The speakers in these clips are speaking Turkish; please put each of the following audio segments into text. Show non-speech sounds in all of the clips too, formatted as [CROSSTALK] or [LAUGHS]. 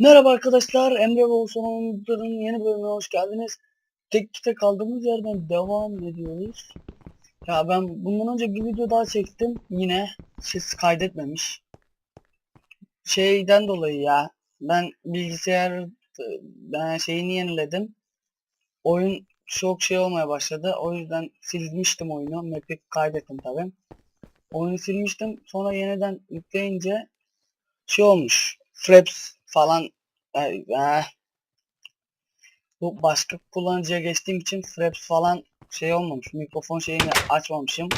Merhaba arkadaşlar, Emre Bolsonar'ın yeni bölümüne hoş geldiniz. Tek kite kaldığımız yerden devam ediyoruz. Ya ben bundan önce bir video daha çektim. Yine ses kaydetmemiş. Şeyden dolayı ya. Ben bilgisayar ben şeyini yeniledim. Oyun çok şey olmaya başladı. O yüzden silmiştim oyunu. Map'i kaydettim tabi. Oyunu silmiştim. Sonra yeniden yükleyince şey olmuş. Fraps falan ay, bu başka kullanıcıya geçtiğim için Fraps falan şey olmamış. Mikrofon şeyini açmamışım.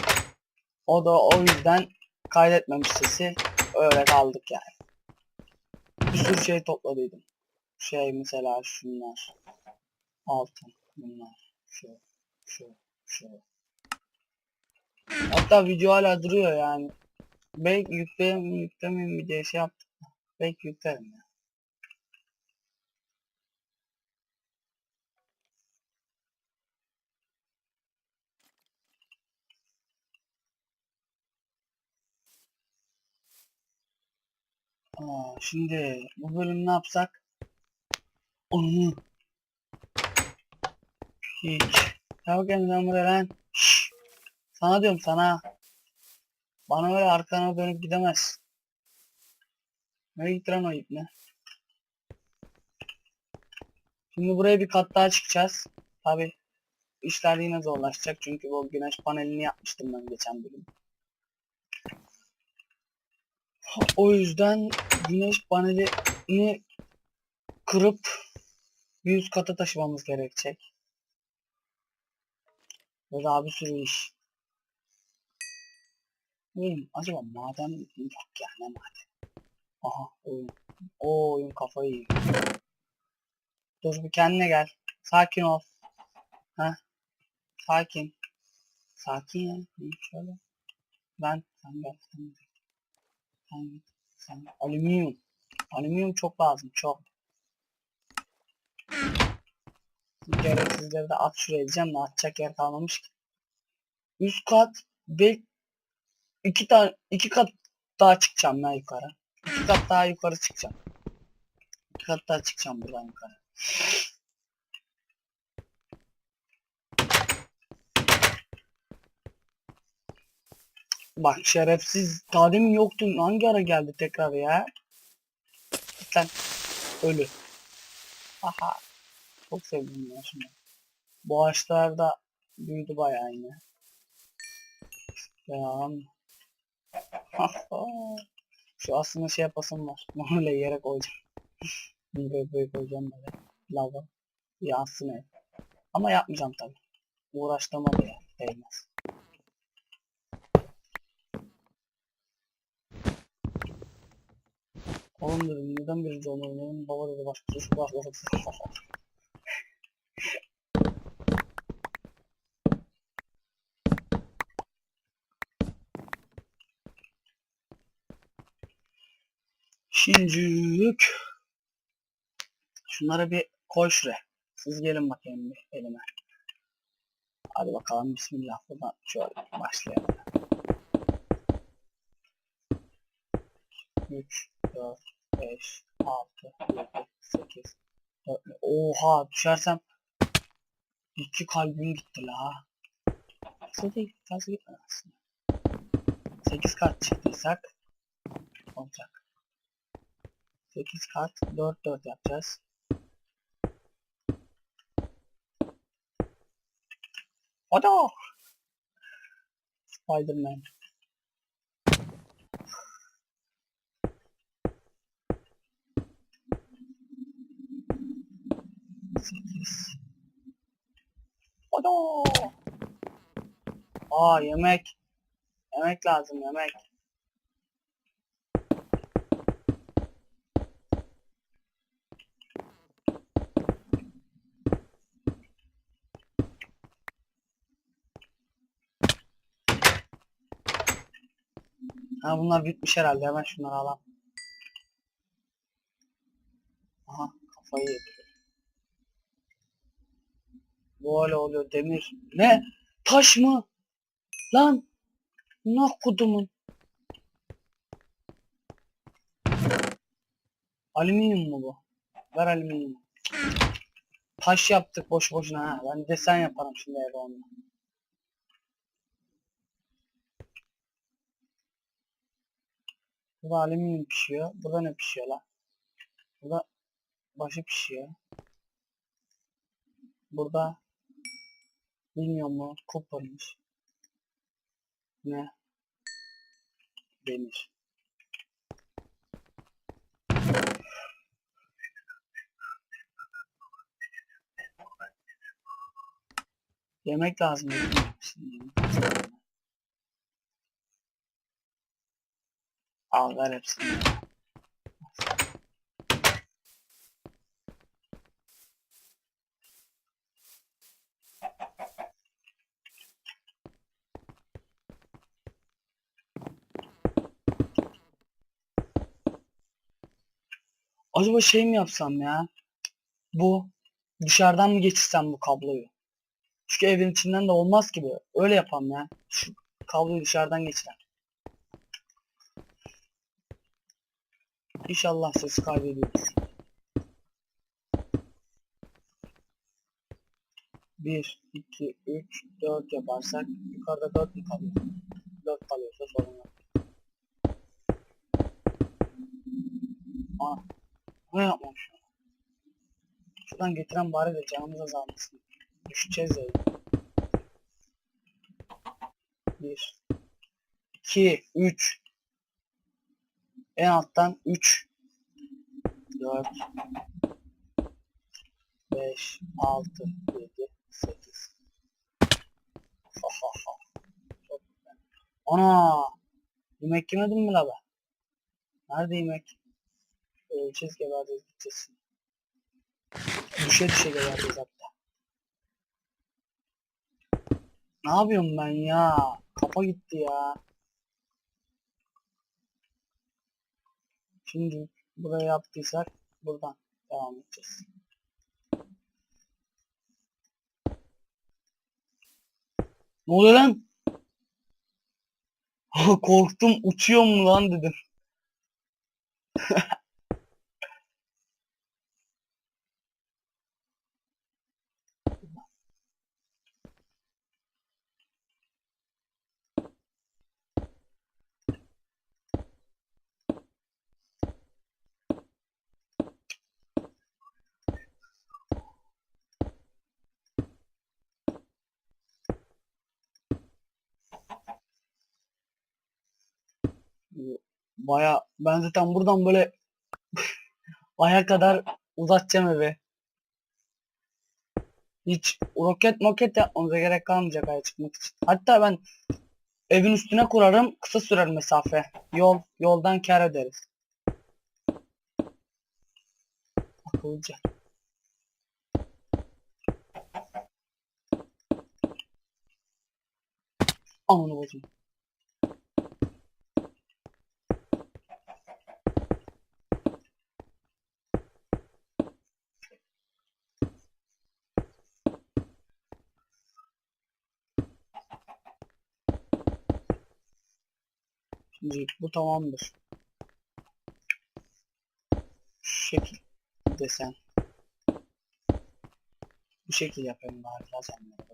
O da o yüzden kaydetmemiş sesi. Öyle kaldık yani. Bir sürü şey topladıydım. Şey mesela şunlar. Altın. Bunlar. Şu. Şu. Şu. Hatta video hala duruyor yani. Belki yükleyeyim yüklemeyeyim mi diye şey yaptım. Belki yüklerim ya. Aa, şimdi bu bölüm ne yapsak? Onu hiç. Bakayım sen buraya lan. Sana diyorum sana. Bana öyle arkana dönüp gidemez. Nereye gitti lan o ip ne? Şimdi buraya bir kat daha çıkacağız. Tabi işler yine zorlaşacak çünkü bu güneş panelini yapmıştım ben geçen bölüm. O yüzden güneş panelini kırıp 100 kata taşımamız gerekecek. Ve daha bir sürü iş. Oyun acaba maden yok ya ne maden? Aha oyun. O oyun kafayı yiyor. Dur bir kendine gel. Sakin ol. Ha? Sakin. Sakin ya. Şöyle. Ben sen gel. Alüminyum. Alüminyum çok lazım. Çok. Gereksizleri de at şuraya diyeceğim de atacak yer kalmamış ki. Üst kat ve iki tane iki kat daha çıkacağım ben yukarı. İki kat daha yukarı çıkacağım. İki kat daha çıkacağım buradan yukarı. Bak şerefsiz daha demin yoktun hangi ara geldi tekrar ya? Sen ölü. Aha. Çok sevdim ya şimdi. Bu ağaçlar da büyüdü bayağı yine. Ya. Şu aslında şey yapasım var. [LAUGHS] Böyle yere koyacağım. [LAUGHS] Bir böyle koyacağım böyle. Lava. Yansın ev. Ama yapmayacağım tabi. Uğraştırma da. Değmez. Oğlum dedim neden birinci olmalıyım? Baba dedi başka bir şey bak bak. Şincik. Şunları bir koy şuraya. Siz gelin bakayım bir elime. Hadi bakalım bismillah buradan şöyle başlayalım. 3, 4, 5, 6, 7, 8, 4. Oha düşersem iki kalbim gitti la. Nasıl değil? Nasıl gitmedi aslında. 8 kat çıktıysak olacak. 8 kat 4 4 yapacağız. Oda! Spiderman. Oda! Aa yemek. Yemek lazım yemek. Ha bunlar bitmiş herhalde. Hemen şunları alalım. Aha kafayı yedi. Böyle oluyor demir. Ne? Taş mı? Lan. Nah kudumun. Alüminyum mu bu? Ver alüminyum. Taş yaptık boş boşuna ha. Ben desen yaparım şimdi eve onunla. Burada alüminyum pişiyor. Burada ne pişiyor la? Burada başı pişiyor. Burada bilmiyorum mu? Copper'mış. Ne? Demir. Yemek lazım. Al ver hepsini. Acaba şey mi yapsam ya? Bu dışarıdan mı geçirsem bu kabloyu? Çünkü evin içinden de olmaz gibi. Öyle yapam ya. Şu kabloyu dışarıdan geçiren. İnşallah sesi kaybediyoruz. Bir, iki, üç, dört yaparsak yukarıda dört mü kalıyor? Dört kalıyorsa sorun yok. Aa, ne yapmam şu an? Şuradan getiren bari de canımız azalmasın. Düşeceğiz ya. Bir, iki, üç. En alttan 3 4 5 6 7 8 Ha ha ha. Ana! Yemek yemedin mi la be? Nerede yemek? Öleceğiz gebereceğiz gideceğiz. Düşe düşe gebereceğiz hatta. Ne yapıyorum ben ya? Kafa gitti ya. Şimdi buraya yaptıysak buradan devam edeceğiz. Ne oluyor lan? [LAUGHS] Korktum uçuyor mu lan dedim. [LAUGHS] Baya ben zaten buradan böyle aya kadar uzatacağım evi. Hiç roket moket yapmamıza gerek kalmayacak aya çıkmak için. Hatta ben evin üstüne kurarım kısa sürer mesafe. Yol yoldan kar ederiz. Akıllıca. Ananı bozayım. Şimdi bu tamamdır. Şekil desen. Bu şekil yapayım bari lazanları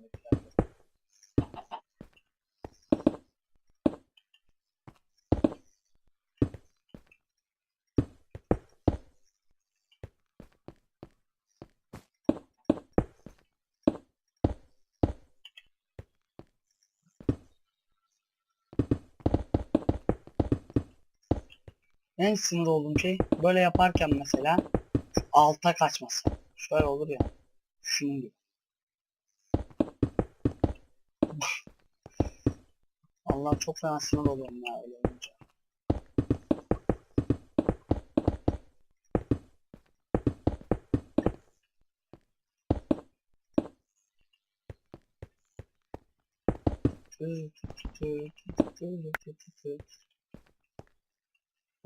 En sinir olduğum şey böyle yaparken mesela alta kaçması. Şöyle olur ya. Şunun gibi. Allah çok fena sinir oluyorum ya öyle olunca.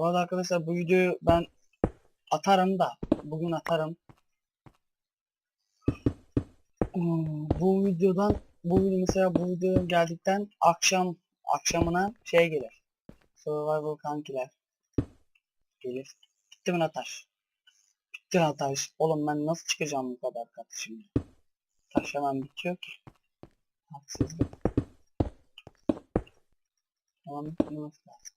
Bu arada arkadaşlar bu videoyu ben atarım da bugün atarım. Hmm, Bu videodan bu video mesela bu video geldikten akşam akşamına şey gelir. Survival kankiler gelir. Bitti mi Nataş? Siktir ha taş. Oğlum ben nasıl çıkacağım bu kadar katı şimdi? Taş hemen bitiyor ki. Haksızlık. Ama bitmemesi lazım.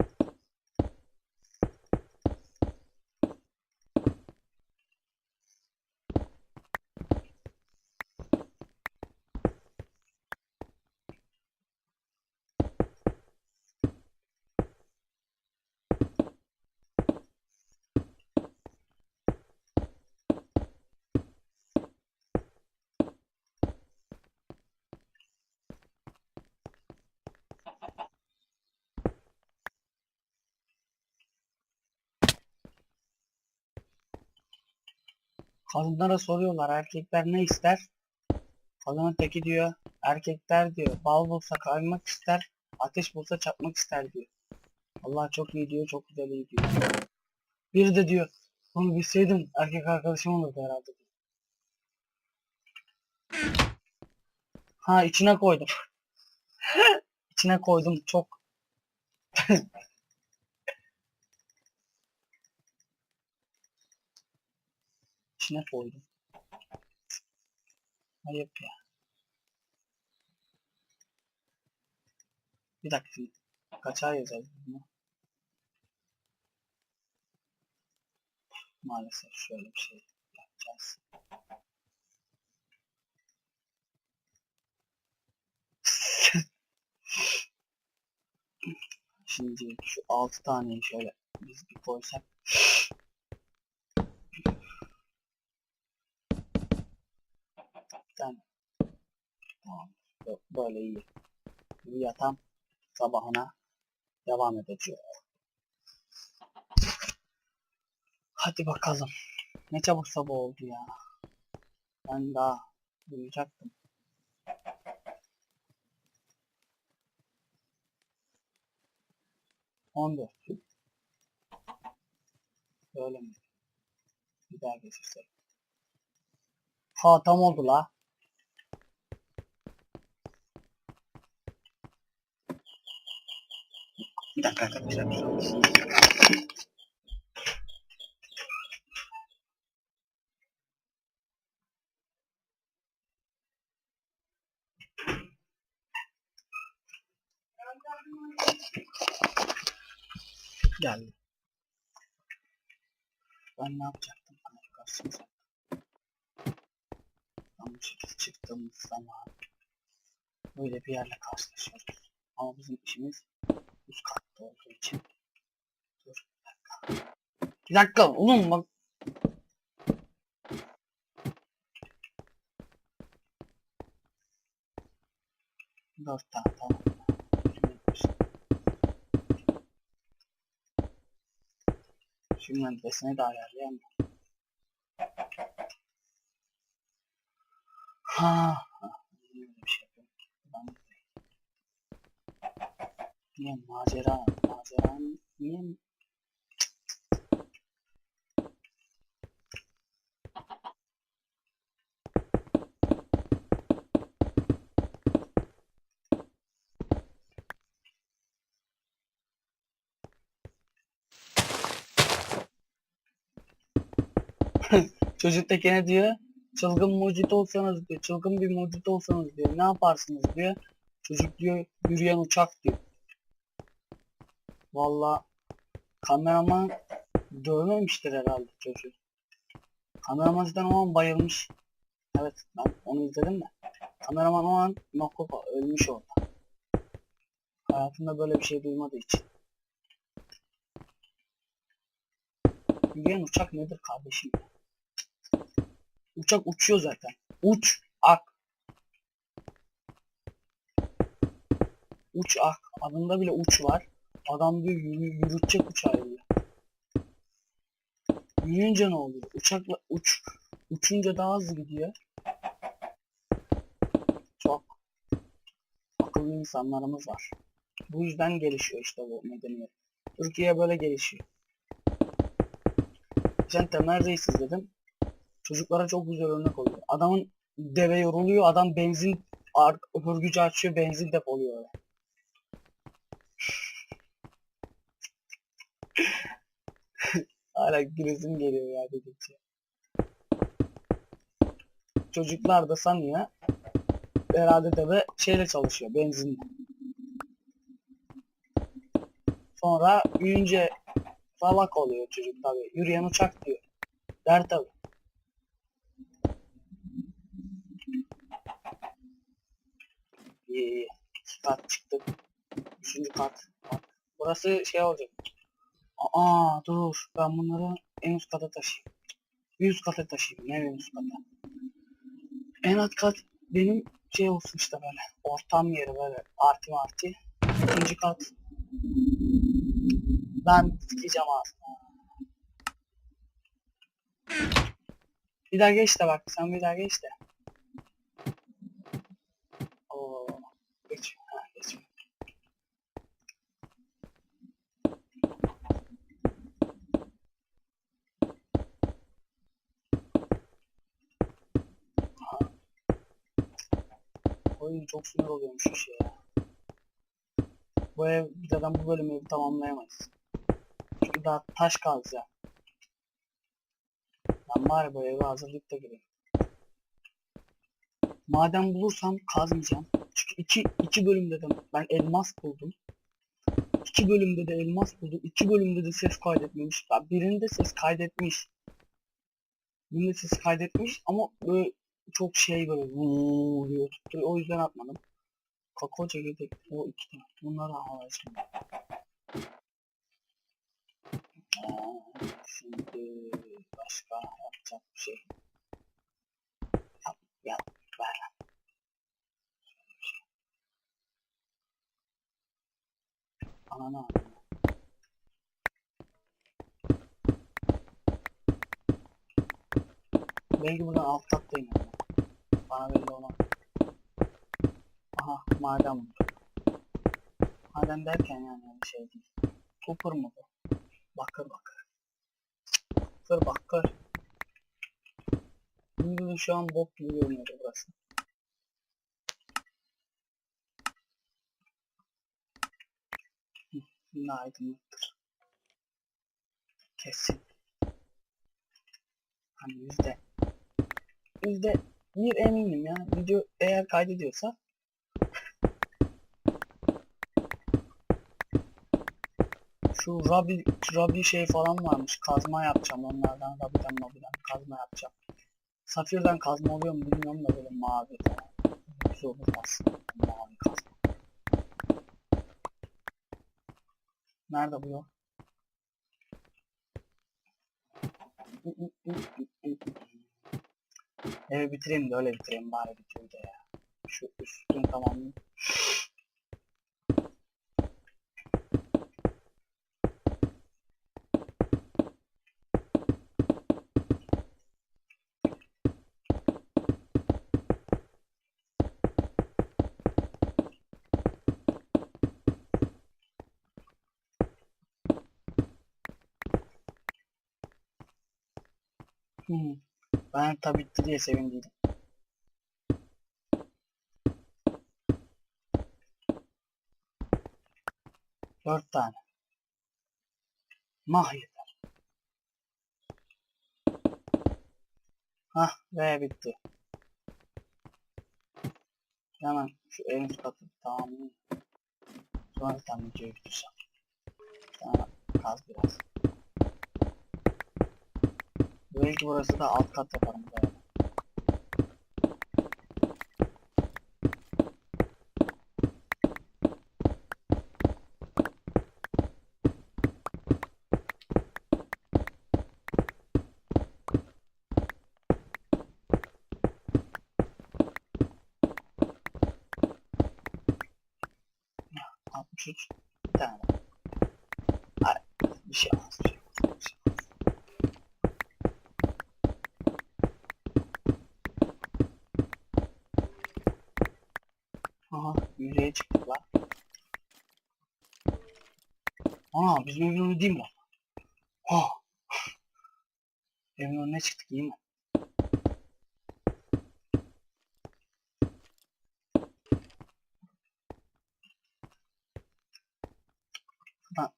Kadınlara soruyorlar erkekler ne ister? Kadının teki diyor erkekler diyor bal bulsa kaymak ister ateş bulsa çakmak ister diyor. Allah çok iyi diyor çok güzel iyi diyor. Biri de diyor bunu bilseydim erkek arkadaşım olurdu herhalde diyor. Ha içine koydum. [LAUGHS] içine koydum çok. [LAUGHS] içine koydum. Ayıp ya. Bir dakika şimdi. Kaçağa yazalım bunu. Maalesef şöyle bir şey yapacağız. [LAUGHS] Şimdi şu altı taneyi şöyle biz bir koysak. Tamam. Yok, Böyle iyi. Bir yatam sabahına devam edeceğiz. Hadi bakalım. Ne çabuk sabah oldu ya. Ben daha uyuyacaktım. On dört. Öyle mi? Bir daha geçirsek. Ha tam oldu la. Arkadaşlar. bir Geldi. Ben ne yapacaktım? Karşısına sattım. Ben bu şekilde çıktığımız zaman böyle bir yerle karşılaşıyoruz. Ama bizim işimiz üst katta olduğu için. Dur bir dakika. Oğlum bak. Dört tane tamam. Şimdi besine de ayarlayayım. Ha, ha. Niye öyle bir şey yapıyorum? Ben de- Niye macera, macera niye? [LAUGHS] Çocuk da gene diyor, çılgın mucit olsanız diyor, çılgın bir mucit olsanız diyor, ne yaparsınız diyor. Çocuk diyor, yürüyen uçak diyor. Valla kameraman dövmemiştir herhalde çocuğu. Kameraman zaten o an bayılmış. Evet ben onu izledim de. Kameraman o an Makopa ölmüş orada. Hayatında böyle bir şey duymadığı için. Yürüyen uçak nedir kardeşim? Uçak uçuyor zaten. Uç, ak. Uç, ak. Adında bile uç var. Adam diyor yürü, yürütecek uçağı diyor. Yürüyünce ne oluyor? Uçakla uç, uçunca daha hızlı gidiyor. Çok akıllı insanlarımız var. Bu yüzden gelişiyor işte bu medeniyet. Türkiye böyle gelişiyor. Sen Temel Reis izledim. Çocuklara çok güzel örnek oluyor. Adamın deve yoruluyor, adam benzin hörgücü açıyor, benzin depoluyor. öyle. Hala gülesim geliyor ya dedikçe. çocuklar da sanıyor. Herhalde tabi şeyle çalışıyor benzinle. Sonra büyüyünce salak oluyor çocuk tabi. Yürüyen uçak diyor. Der tabi. İyi iyi. İki kat çıktık. Üçüncü kat. Burası şey olacak. Aa dur. Ben bunları en üst kata taşıyayım. Bir üst kata taşıyayım. Ne en üst kata? En alt kat benim şey olsun işte böyle. Ortam yeri böyle. Arti marti. İkinci kat. Ben sikeceğim aslında. Bir daha geç de bak. Sen bir daha geç de. Oo. Geç. Oyun çok sinir oluyormuş şey ya. Bu ev, zaten bu bölümü tamamlayamayız. Çünkü daha taş kazacağım. Ben bari bu evi hazırlayıp da gireyim. Maden bulursam kazmayacağım. Çünkü iki, iki bölümde de ben elmas buldum. İki bölümde de elmas buldum. İki bölümde de ses kaydetmemiş. Birinde ses kaydetmiş. Birinde ses kaydetmiş ama böyle çok şey böyle vuuu diyor tuttu. O yüzden atmadım. Kakao çekirdek o iki tane. Alacağım. Aa, Şimdi başka yapacak bir şey. Yap, yap, ver. Ananı ananı. Belki buradan alt kattayım. Bana belli olmaz. Aha maden buldum. Maden derken yani öyle şey değil. Copper mu bu? Bakır bakır. Bakır bakır. Şimdi şu an bok gibi görünüyor burası. Yine aydınlıktır. Kesin. Hani yüzde. Yüzde bir eminim ya. Video eğer kaydediyorsa Şu Rabi, Rabi şey falan varmış. Kazma yapacağım onlardan. Rabi'den Rabi'den kazma yapacağım. Safir'den kazma oluyor mu bilmiyorum da böyle mavi falan. Güzel olur aslında. Mavi kazma. Nerede bu yol? Evi bitireyim de öyle bitireyim bari da ya. Şu üstün tamamını. Hmm. Ben tabi bitti diye sevindiydim. Dört tane. Mah yeter. Hah ve bitti. Hemen şu en katı tamamlayayım. Sonra tane videoyu bitirsem. Sonra kaz biraz. Belki burası da alt kat yaparım böyle. Altmış üç. Yüzeye çıktık lan. Ana bizim evin değil mi lan? Oh. Evin önüne çıktık iyi mi? Lan.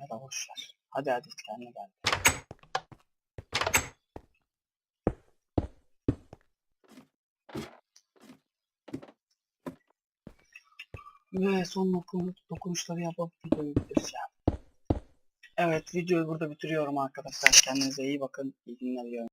Ya da boş ver. Hadi hadi kendine gel. Ve son dokun dokunuşları yapıp videoyu bitireceğim. Evet videoyu burada bitiriyorum arkadaşlar. Kendinize iyi bakın. İyi günler.